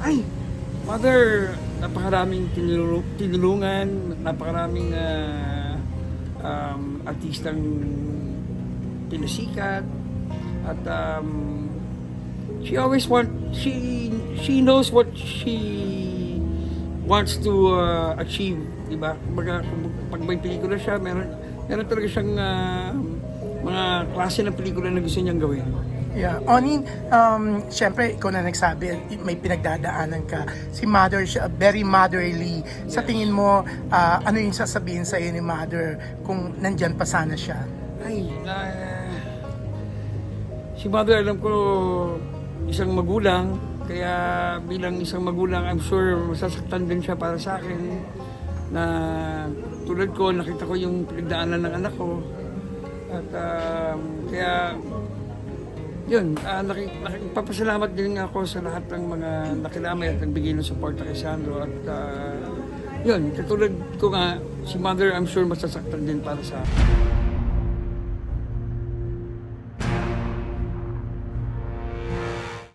Ay, Mother, napakaraming tinulu- tinulungan, napakaraming ah, um, artistang pinasikat at um, she always want she she knows what she wants to uh, achieve, di ba? Kumbaga, pag may pelikula siya, meron meron talaga siyang ah, mga klase ng pelikula na gusto niyang gawin. Yeah. Onin, um, syempre, ikaw na nagsabi, may pinagdadaanan ka. Si mother, siya, very motherly. Sa tingin mo, ah, ano yung sasabihin sa'yo ni mother kung nandyan pa sana siya? Ay, na... Si mother, alam ko, isang magulang. Kaya bilang isang magulang, I'm sure masasaktan din siya para sa akin. Na tulad ko, nakita ko yung pinagdaanan ng anak ko. At um, kaya, yun, uh, naki, nakipapasalamat din ako sa lahat ng mga nakilamay at nagbigay ng suporta kay Sandro. At ah, yun, katulad ko nga, si mother, I'm sure masasaktan din para sa akin.